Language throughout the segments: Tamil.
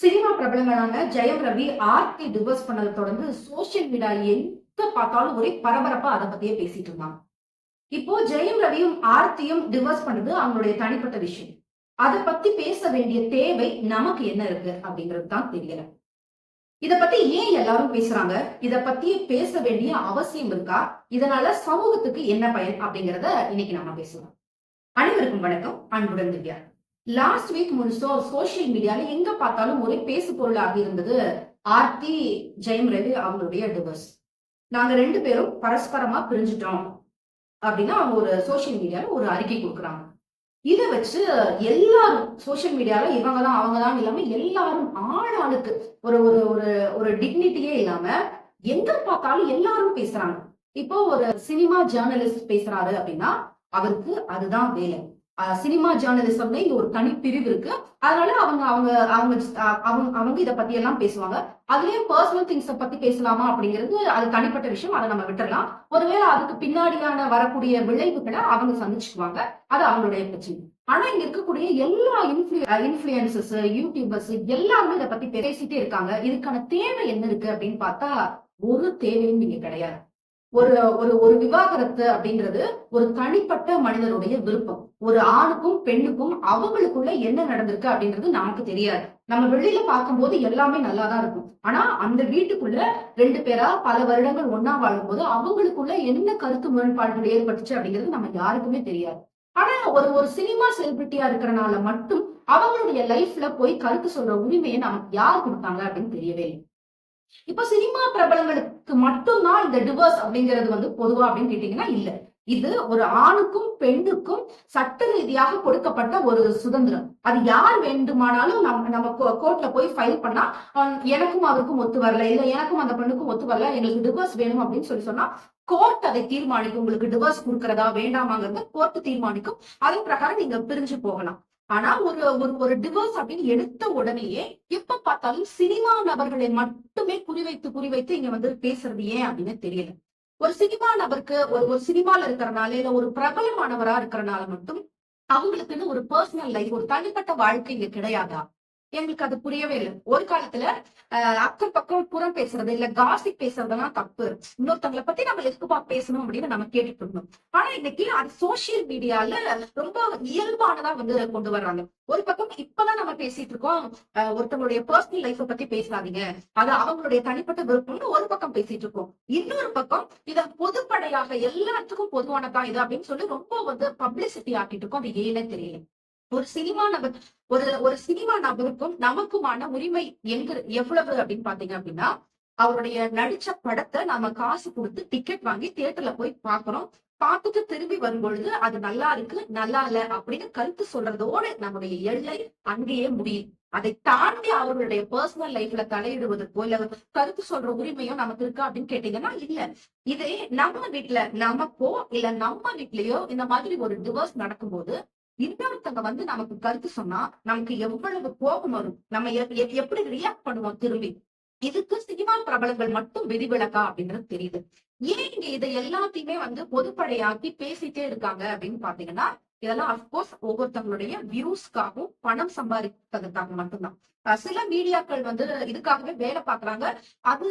சினிமா பிரபலங்களான ஜெயம் ரவி ஆர்த்தி டிவோர்ஸ் பண்ணதை தொடர்ந்து சோசியல் மீடியா எங்க பார்த்தாலும் ஒரே பரபரப்பா அதை பத்தியே பேசிட்டு இருந்தாங்க. இப்போ ஜெயம் ரவியும் ஆர்த்தியும் டிவோர்ஸ் பண்ணது அவங்களுடைய தனிப்பட்ட விஷயம். அதை பத்தி பேச வேண்டிய தேவை நமக்கு என்ன இருக்கு அப்படிங்கிறது தான் தெரியல. இத பத்தி ஏன் எல்லாரும் பேசுறாங்க? இத பத்தி பேச வேண்டிய அவசியம் இருக்கா? இதனால சமூகத்துக்கு என்ன பயன் அப்படிங்கறத இன்னைக்கு நம்ம பேசலாம். அனைவருக்கும் வணக்கம். அன்புடன் திவ்யா. லாஸ்ட் வீக் முழுசோ சோசியல் மீடியால எங்க பார்த்தாலும் ஒரே பேசு பொருளாக இருந்தது ஆர்த்தி ஜெயம் ரவி அவங்களுடைய டிவர்ஸ் நாங்க ரெண்டு பேரும் பரஸ்பரமா பிரிஞ்சுட்டோம் அப்படின்னா அவங்க ஒரு சோசியல் மீடியால ஒரு அறிக்கை கொடுக்குறாங்க. இதை வச்சு எல்லாரும் சோசியல் மீடியால இவங்க தான் அவங்க தான் இல்லாம எல்லாரும் ஆளாளுக்கு ஒரு ஒரு ஒரு ஒரு டிக்னிட்டியே இல்லாம எங்க பார்த்தாலும் எல்லாரும் பேசுறாங்க. இப்போ ஒரு சினிமா ஜேர்னலிஸ்ட் பேசுறாரு அப்படின்னா அவருக்கு அதுதான் வேலை. சினிமா ஜேர்னலிசம்ல இங்க ஒரு தனி பிரிவு இருக்கு. அதனால அவங்க அவங்க அவங்க அஹ் அவங்க அவங்க இதை பத்தி எல்லாம் பேசுவாங்க. அதுலயும் பர்சனல் திங்ஸ பத்தி பேசலாமா அப்படிங்கிறது அது தனிப்பட்ட விஷயம். அதை நம்ம விட்டுறலாம். ஒருவேளை அதுக்கு பின்னாடியான வரக்கூடிய விளைவுகளை அவங்க சந்திச்சுக்குவாங்க. அது அவங்களுடைய பிரச்சனை. ஆனா இங்க இருக்கக்கூடிய எல்லா இன்ஃபுளு இன்ஃபுளுசஸ் யூடியூபர்ஸ் எல்லாருமே இதை பத்தி பேசிட்டே இருக்காங்க. இதுக்கான தேவை என்ன இருக்கு அப்படின்னு பார்த்தா ஒரு தேவையும் இங்க கிடையாது. ஒரு ஒரு ஒரு விவாகரத்து அப்படின்றது ஒரு தனிப்பட்ட மனிதனுடைய விருப்பம். ஒரு ஆணுக்கும் பெண்ணுக்கும் அவங்களுக்குள்ள என்ன நடந்திருக்கு அப்படின்றது நமக்கு தெரியாது. நம்ம வெளியில பார்க்கும்போது எல்லாமே நல்லா தான் இருக்கும். ஆனா அந்த வீட்டுக்குள்ள ரெண்டு பேரா பல வருடங்கள் ஒன்னா வாழும்போது அவங்களுக்குள்ள என்ன கருத்து முரண்பாடுகள் ஏற்பட்டுச்சு அப்படிங்கிறது நம்ம யாருக்குமே தெரியாது. ஆனா ஒரு ஒரு சினிமா செலிபிரிட்டியா இருக்கிறனால மட்டும் அவங்களுடைய லைஃப்ல போய் கருத்து சொல்ற உரிமையை நமக்கு யார் கொடுத்தாங்க அப்படின்னு தெரியவே இல்லை. இப்ப சினிமா பிரபலங்களுக்கு மட்டும் இந்த டிவோர்ஸ் அப்படிங்கிறது வந்து பொதுவா அப்படின்னு கேட்டீங்கன்னா இல்ல. இது ஒரு ஆணுக்கும் பெண்ணுக்கும் சட்ட ரீதியாக கொடுக்கப்பட்ட ஒரு சுதந்திரம். அது யார் வேண்டுமானாலும் நம்ம நம்ம கோர்ட்ல போய் ஃபைல் பண்ணா எனக்கும் அவருக்கும் ஒத்து வரல இல்ல எனக்கும் அந்த பெண்ணுக்கும் ஒத்து வரல எங்களுக்கு டிவோர்ஸ் வேணும் அப்படின்னு சொல்லி சொன்னா கோர்ட் அதை தீர்மானிக்கும். உங்களுக்கு டிவோர்ஸ் கொடுக்கறதா வேண்டாமாங்கிறத கோர்ட் தீர்மானிக்கும். அதன் பிரகாரம் நீங்க பிரிஞ்சு போகலாம். ஆனா ஒரு ஒரு ஒரு டிவோர்ஸ் அப்படின்னு எடுத்த உடனேயே எப்ப பார்த்தாலும் சினிமா நபர்களை மட்டுமே குறிவைத்து குறிவைத்து இங்க வந்து பேசுறது ஏன் அப்படின்னு தெரியல. ஒரு சினிமா நபருக்கு ஒரு ஒரு சினிமால இருக்கிறனால இல்ல ஒரு பிரபலமானவரா இருக்கிறனால மட்டும் அவங்களுக்குன்னு ஒரு பர்சனல் லைஃப் ஒரு தனிப்பட்ட வாழ்க்கை இங்க கிடையாதா? எங்களுக்கு அது புரியவே இல்லை. ஒரு காலத்துல அஹ் அக்கம் பக்கம் புறம் பேசுறது இல்ல காசி பேசுறதெல்லாம் தப்பு. இன்னொருத்தவங்களை பத்தி நம்ம எதுக்குப்பா பேசணும் அப்படின்னு நம்ம கேட்டுட்டு இருந்தோம் ஆனா இன்னைக்கு அது சோசியல் மீடியால ரொம்ப இயல்பானதா வந்து கொண்டு வர்றாங்க. ஒரு பக்கம் இப்பதான் நம்ம பேசிட்டு இருக்கோம் ஒருத்தவங்களுடைய பர்சனல் லைஃப பத்தி பேசாதீங்க. அது அவங்களுடைய தனிப்பட்ட விருப்பம்னு ஒரு பக்கம் பேசிட்டு இருக்கோம். இன்னொரு பக்கம் இத பொதுப்படையாக எல்லாத்துக்கும் பொதுவானதான் இது அப்படின்னு சொல்லி ரொம்ப வந்து பப்ளிசிட்டி ஆக்கிட்டு இருக்கோம். அது ஏனே தெரியல. ஒரு சினிமா நபர் ஒரு ஒரு சினிமா நபருக்கும் நமக்குமான உரிமை எங்க எவ்வளவு அப்படின்னு பாத்தீங்க அப்படின்னா அவருடைய நடிச்ச படத்தை நாம காசு கொடுத்து டிக்கெட் வாங்கி தியேட்டர்ல போய் பாக்குறோம் பார்த்துட்டு திரும்பி வரும்பொழுது அது நல்லா இருக்கு நல்லா இல்ல அப்படின்னு கருத்து சொல்றதோடு நம்முடைய எல்லை அங்கேயே முடியும். அதை தாண்டி அவர்களுடைய பர்சனல் லைஃப்ல தலையிடுவதற்கோ இல்ல கருத்து சொல்ற உரிமையோ நமக்கு இருக்கா அப்படின்னு கேட்டீங்கன்னா இல்ல. இதே நம்ம வீட்டுல நமக்கோ இல்ல நம்ம வீட்லயோ இந்த மாதிரி ஒரு டிவோர்ஸ் நடக்கும்போது இன்னொருத்தவங்க வந்து நமக்கு கருத்து சொன்னா நமக்கு எவ்வளவு கோபம் வரும்? நம்ம எப்படி ரியாக்ட் பண்ணுவோம் திரும்பி? இதுக்கு சினிமா பிரபலங்கள் மட்டும் விதிவிலக்கா அப்படின்றது தெரியுது. ஏன் இங்க இதை எல்லாத்தையுமே வந்து பொதுப்படையாக்கி பேசிட்டே இருக்காங்க அப்படின்னு பாத்தீங்கன்னா இதெல்லாம் அப்கோர்ஸ் ஒவ்வொருத்தவங்களுடைய வியூஸ்க்காகவும் பணம் சம்பாதிப்பதற்காக மட்டும்தான். சில மீடியாக்கள் வந்து இதுக்காகவே வேலை பாக்குறாங்க அது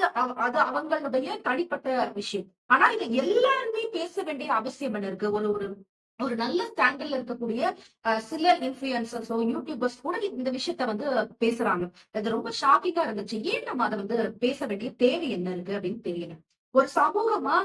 அது அவங்களுடைய தனிப்பட்ட விஷயம். ஆனா இது எல்லாருமே பேச வேண்டிய அவசியம் என்ன இருக்கு? ஒரு ஒரு ஒரு நல்ல ஸ்டாண்டர்ட்ல இருக்கக்கூடிய சில இன்ஃபுளுசர்ஸோ யூடியூபர்ஸ் கூட இந்த விஷயத்த வந்து பேசுறாங்க. அது ரொம்ப ஷாக்கிங்கா இருந்துச்சு. ஏன் நம்ம அதை வந்து பேச வேண்டிய தேவை என்ன இருக்கு அப்படின்னு தெரியல. ஒரு சமூகமா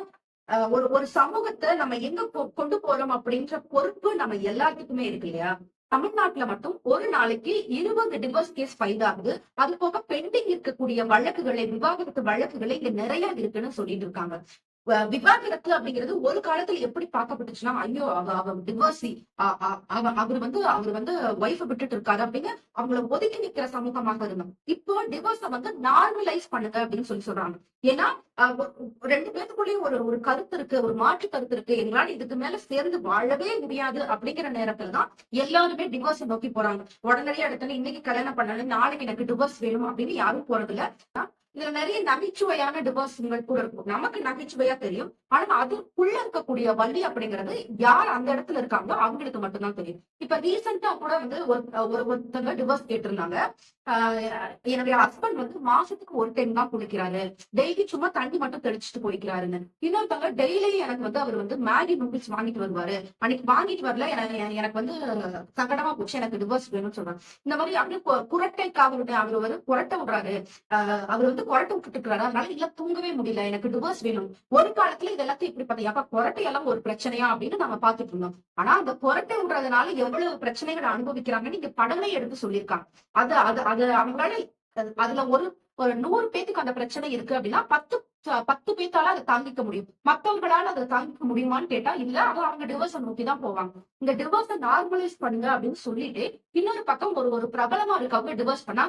ஒரு ஒரு சமூகத்தை நம்ம எங்க கொண்டு போறோம் அப்படின்ற பொறுப்பு நம்ம எல்லாத்துக்குமே இருக்கு இல்லையா? தமிழ்நாட்டுல மட்டும் ஒரு நாளைக்கு இருபது டிவோர்ஸ் கேஸ் ஃபைல் ஆகுது. அது போக பெண்டிங் இருக்கக்கூடிய வழக்குகளை விவாகரத்து வழக்குகளை இங்க நிறைய இருக்குன்னு சொல்லிட்டு இருக்காங்க. விவாகரத்து அப்படிங்கிறது ஒரு காலத்துல எப்படி பார்க்கப்பட்டுச்சுன்னா ஐயோ அவ அவ டிவோர்ஸி அவர் வந்து அவர் வந்து ஒய்ஃப விட்டுட்டு இருக்காரு அப்படின்னு அவங்கள ஒதுக்கி நிக்கிற சமூகமாக இருந்தோம் இப்போ டிவோர்ஸ வந்து நார்மலைஸ் பண்ணுங்க அப்படின்னு சொல்லி சொல்றாங்க. ஏன்னா ரெண்டு பேத்துக்குள்ளேயும் ஒரு ஒரு கருத்து இருக்கு ஒரு மாற்று கருத்து இருக்கு. எங்களால இதுக்கு மேல சேர்ந்து வாழவே முடியாது அப்படிங்கிற நேரத்துல தான் எல்லாருமே டிவோர்ஸ் நோக்கி போறாங்க. உடனடியே இடத்துல இன்னைக்கு கல்யாணம் பண்ணணும் நாளைக்கு எனக்கு டிவோர்ஸ் வேணும் அப்படின்னு யாரும் போறது இல்ல இதுல நிறைய நகைச்சுவையான டிவோர்ஸ்கள் கூட இருக்கும். நமக்கு நகைச்சுவையா தெரியும். ஆனா அதுக்குள்ள இருக்கக்கூடிய வலி அப்படிங்கிறது யார் அந்த இடத்துல இருக்காங்களோ அவங்களுக்கு மட்டும்தான் தெரியும். இப்ப ரீசெண்டா கூட வந்து ஒரு ஒருத்தங்க டிவோர்ஸ் கேட்டிருந்தாங்க. என்னுடைய ஹஸ்பண்ட் வந்து மாசத்துக்கு ஒரு டைம் தான் குளிக்கிறாரு. டெய்லி சும்மா தண்ணி மட்டும் தெளிச்சுட்டு போய்க்கிறாருன்னு. இன்னொருத்தவங்க டெய்லி எனக்கு வந்து அவர் வந்து மேகி நூடுல்ஸ் வாங்கிட்டு வருவாரு. அன்னைக்கு வாங்கிட்டு வரல எனக்கு வந்து சங்கடமா போச்சு. எனக்கு டிவோர்ஸ் வேணும்னு சொல்றாங்க இந்த மாதிரி அப்படியே கு- குரட்டை அவர் வந்து குரட்டை விடுறாரு. அவர் வந்து குரட்டை விட்டுட்டு இருக்கிறாரு அதனால இல்ல தூங்கவே முடியல. எனக்கு டிவோர்ஸ் வேணும். ஒரு காலத்துல இது எல்லாத்தையும் இப்படி பார்த்தா அப்ப குரட்டை எல்லாம் ஒரு பிரச்சனையா அப்படின்னு நம்ம பாத்துட்டு இருந்தோம். ஆனா அந்த குரட்டை விடுறதுனால எவ்வளவு பிரச்சனைகளை அனுபவிக்கிறாங்கன்னு இங்க படமே எடுத்து சொல்லியிருக்காங்க. அது அது அது அவங்களால அது- அதுல ஒரு ஒரு நூறு பேத்துக்கு அந்த பிரச்சனை இருக்கு அப்படின்னா பத்து பத்து பேத்தால அதை தாங்கிக்க முடியும். மத்தவங்களால அதை தாங்கிக்க முடியுமான்னு கேட்டா இல்ல அது அவங்க டிவோர்ஸ நோக்கி தான் போவாங்க. இந்த டிவோர்ஸ நார்மலைஸ் பண்ணுங்க அப்படின்னு சொல்லிட்டு இன்னொரு பக்கம் ஒரு ஒரு பிரபலமா இருக்கவங்க டிவோர்ஸ் பண்ணா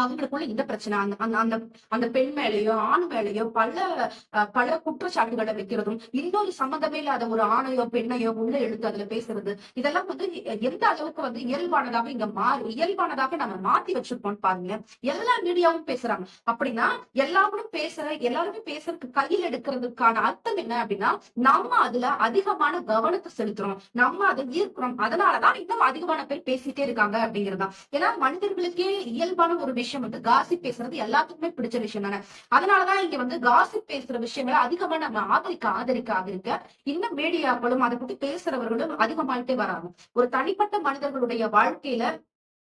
அவங்களுக்குள்ள இந்த பிரச்சனை அந்த அந்த அந்த பெண் மேலேயோ ஆண் மேலேயோ பல பல குற்றச்சாட்டுகளை வைக்கிறதும் இன்னொரு சம்மந்தமே இல்லாத ஒரு ஆணையோ பெண்ணையோ உள்ள எழுத்து அதுல பேசுறது இதெல்லாம் வந்து எந்த அளவுக்கு வந்து இயல்பானதாக இங்க மாறி இயல்பானதாக நம்ம மாத்தி வச்சிருப்போம் பாருங்க. எல்லா மீடியாவும் பேசுறாங்க. அப்படின்னா எல்லாரும் பேசுற எல்லாருமே பேசுறதுக்கு கையில் எடுக்கிறதுக்கான அர்த்தம் என்ன அப்படின்னா நம்ம அதுல அதிகமான கவனத்தை செலுத்துறோம். நம்ம அதை ஈர்க்கிறோம். அதனாலதான் இன்னும் அதிகமான பேர் பேசிட்டே இருக்காங்க அப்படிங்கறதுதான். ஏன்னா மனிதர்களுக்கே இயல்பான ஒரு விஷயம் வந்து காசி பேசுறது எல்லாத்துக்குமே பிடிச்ச விஷயம் தானே அதனாலதான் இங்க வந்து காசிப் பேசுற விஷயங்களை அதிகமா நம்ம ஆதரிக்க ஆதரிக்க ஆதரிக்க இன்னும் மீடியாக்களும் அதை பத்தி பேசுறவர்களும் அதிகமாயிட்டே வராங்க ஒரு தனிப்பட்ட மனிதர்களுடைய வாழ்க்கையில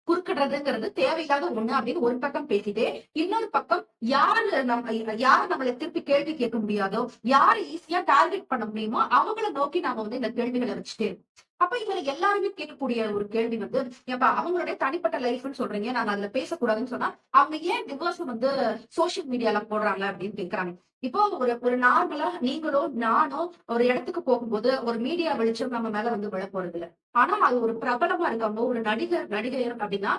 குறுக்கிடுறதுங்கிறது தேவையில்லாத ஒண்ணு அப்படின்னு ஒரு பக்கம் பேசிட்டே இன்னொரு பக்கம் யாரு நம்ம யார நம்மளை திருப்பி கேள்வி கேட்க முடியாதோ யாரு ஈஸியா டார்கெட் பண்ண முடியுமோ அவங்கள நோக்கி நாம வந்து இந்த கேள்விகளை வச்சுட்டே இருக்கோம். அப்ப இதுல எல்லாருமே கேட்கக்கூடிய ஒரு கேள்வி வந்து ஏப்பா அவங்களுடைய தனிப்பட்ட லைஃப்னு சொல்றீங்க நாங்க அதுல பேசக்கூடாதுன்னு சொன்னா அவங்க ஏன் டிவோர்ஸ் வந்து சோசியல் மீடியால போடுறாங்க அப்படின்னு கேக்குறாங்க. இப்போ ஒரு ஒரு நார்மலா நீங்களோ நானோ ஒரு இடத்துக்கு போகும்போது ஒரு மீடியா வெளிச்சம் நம்ம மேல வந்து விழ போறது இல்லை. ஆனா அது ஒரு பிரபலமா இருக்கவங்க ஒரு நடிகர் நடிகையர் அப்படின்னா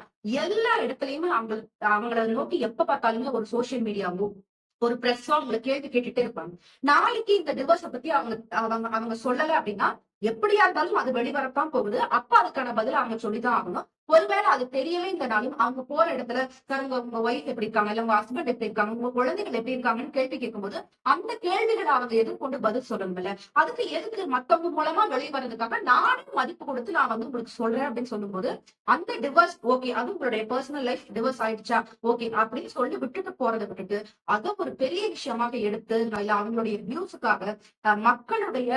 எல்லா இடத்துலயுமே அவங்க அவங்கள நோக்கி எப்ப பார்த்தாலுமே ஒரு சோசியல் மீடியாவும் ஒரு பிரஸ்ஸோ அவங்களை கேள்வி கேட்டுட்டே இருப்பாங்க. நாளைக்கு இந்த டிவோர்ஸ பத்தி அவங்க அவங்க அவங்க சொல்லல அப்படின்னா எப்படியா இருந்தாலும் அது வெளிவரத்தான் போகுது. அப்ப அதுக்கான பதில் அவங்க சொல்லிதான் ஆகணும். ஒருவேளை அது தெரியவே இல்லைனாலும் அவங்க போற இடத்துல சார் உங்க ஒய்ஃப் எப்படி இருக்காங்க? இல்ல உங்க ஹஸ்பண்ட் எப்படி இருக்காங்க? உங்க குழந்தைகள் எப்படி இருக்காங்கன்னு கேள்வி கேட்கும்போது அந்த கேள்விகளை அவங்க எதிர்கொண்டு பதில் சொல்லணும்ல. அதுக்கு எதுக்கு மத்தவங்க மூலமா வெளியே வர்றதுக்காக நானும் மதிப்பு கொடுத்து நான் வந்து உங்களுக்கு சொல்றேன் அப்படின்னு சொல்லும்போது அந்த டிவர்ஸ் ஓகே அது உங்களுடைய பர்சனல் லைஃப் டிவர்ஸ் ஆயிடுச்சா? ஓகே அப்படின்னு சொல்லி விட்டுட்டு போறதை விட்டுட்டு அதை ஒரு பெரிய விஷயமாக எடுத்து இல்ல அவங்களுடைய வியூஸுக்காக மக்களுடைய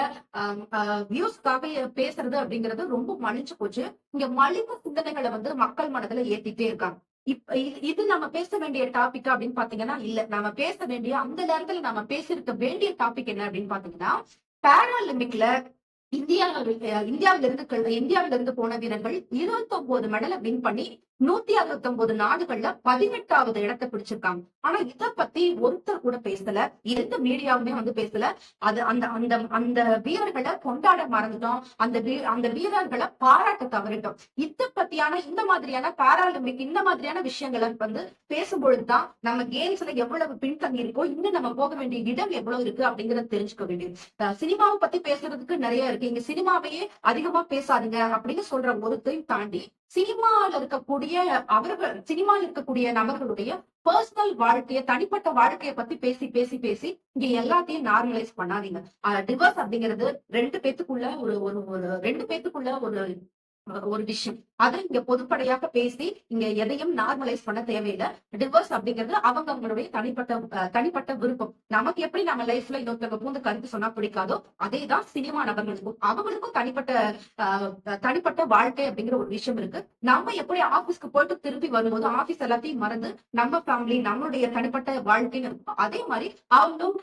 வியூஸ்க்காக பேசுறது அப்படிங்கிறது ரொம்ப மலிச்சு போச்சு. இங்க மலிவு சிந்தனைகள் வந்து மக்கள் மனதுல ஏத்திட்டே இருக்காங்க. இப்ப இது- இது நம்ம பேச வேண்டிய டாபிக் அப்படின்னு பாத்தீங்கன்னா இல்ல. நம்ம பேச வேண்டிய அந்த நேரத்துல நம்ம பேசிருக்க வேண்டிய டாபிக் என்ன அப்படின்னு பாத்தீங்கன்னா பேராலிம்பிக்ல இந்தியாவில் இந்தியாவில இருந்து இந்தியாவில இருந்து போன வீரர்கள் இருபத்தி ஒன்பது மெடலை வின் பண்ணி நூத்தி அறுபத்தி ஒன்பது நாடுகள்ல பதினெட்டாவது இடத்தை பிடிச்சிருக்காங்க. ஆனா இத பத்தி ஒருத்தர் கூட பேசல. எந்த மீடியாவுமே வந்து பேசல. அது அந்த அந்த அந்த வீரர்களை கொண்டாட மறந்துட்டோம். அந்த அந்த வீரர்களை பாராட்ட தவறிட்டோம். இத பத்தியான இந்த மாதிரியான பாராலிம்பிக் இந்த மாதிரியான விஷயங்களை வந்து பேசும்பொழுதுதான் நம்ம கேம்ஸ்ல எவ்வளவு பின்தங்கி இருக்கோ இன்னும் நம்ம போக வேண்டிய இடம் எவ்வளவு இருக்கு அப்படிங்கறத தெரிஞ்சுக்க வேண்டியது. சினிமாவை பத்தி பேசுறதுக்கு நிறைய இருக்கு. இங்க சினிமாவையே அதிகமா பேசாதீங்க அப்படின்னு சொல்ற ஒருத்தையும் தாண்டி சினிமால இருக்கக்கூடிய அவர்கள் சினிமால இருக்கக்கூடிய நபர்களுடைய பர்சனல் வாழ்க்கைய தனிப்பட்ட வாழ்க்கைய பத்தி பேசி பேசி பேசி இங்க எல்லாத்தையும் நார்மலைஸ் பண்ணாதீங்க. டிவோர்ஸ் அப்படிங்கிறது ரெண்டு பேத்துக்குள்ள ஒரு ஒரு ஒரு ரெண்டு பேத்துக்குள்ள ஒரு ஒரு விஷயம். அதை இங்க பொதுப்படையாக பேசி இங்க எதையும் நார்மலைஸ் பண்ண தேவையில்லை. டிவோர்ஸ் அப்படிங்கிறது அவங்க அவங்களுடைய தனிப்பட்ட தனிப்பட்ட விருப்பம். நமக்கு எப்படி நம்ம லைஃப்ல இன்னொருத்தவங்க பூந்து கருத்து சொன்னா பிடிக்காதோ அதே தான் சினிமா நபர்களுக்கும். அவங்களுக்கும் தனிப்பட்ட தனிப்பட்ட வாழ்க்கை அப்படிங்கிற ஒரு விஷயம் இருக்கு. நம்ம எப்படி ஆபீஸ்க்கு போயிட்டு திரும்பி வரும்போது ஆபீஸ் எல்லாத்தையும் மறந்து நம்ம ஃபேமிலி நம்மளுடைய தனிப்பட்ட வாழ்க்கைன்னு இருக்கும் அதே மாதிரி அவங்களும்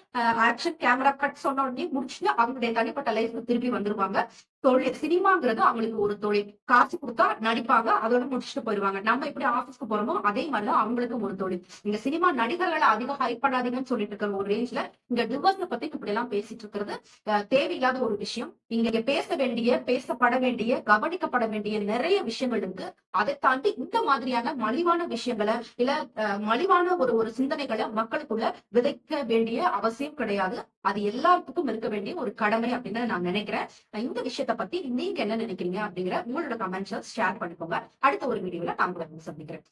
ஆக்ஷன் கேமரா கட் சொன்ன உடனே முடிச்சுட்டு அவங்களுடைய தனிப்பட்ட லைஃப்க்கு திருப்பி வந்துருவாங்க. தொழில் சினிமாங்கிறது அவங்களுக்கு ஒரு தொழில். காசு கொடுத்தா நடிப்பாங்க அதோட முடிச்சுட்டு போயிருவாங்க. நம்ம எப்படி ஆபீஸ்க்கு போறோமோ அதே மாதிரிதான் அவங்களுக்கும் ஒரு தொழில். இந்த சினிமா நடிகர்களை அதிகம் ஹைப் பண்ணாதீங்கன்னு சொல்லிட்டு இருக்கிற ஒரு ரேஞ்ச்ல இந்த டிவோர்ஸ் பத்தி இப்படி எல்லாம் பேசிட்டு இருக்கிறது அஹ், தேவையில்லாத ஒரு விஷயம். இங்க பேச வேண்டிய பேசப்பட வேண்டிய கவனிக்கப்பட வேண்டிய நிறைய விஷயங்கள் இருக்கு. அதை தாண்டி இந்த மாதிரியான மலிவான விஷயங்களை இல்ல மலிவான ஒரு ஒரு சிந்தனைகளை மக்களுக்குள்ள விதைக்க வேண்டிய அவசியம் கிடையாது. அது எல்லாத்துக்கும் இருக்க வேண்டிய ஒரு கடமை அப்படின்னு நான் நினைக்கிறேன். இந்த விஷயத்த பத்தி நீங்க என்ன நினைக்கிறீங்க அப்படிங்கிற உங்களோட கமெண்ட்ஸ் ஷேர் பண்ணிக்கோங்க. அடுத்த ஒரு வீடியோல நான் உங்களை சந்திக்கிறேன்.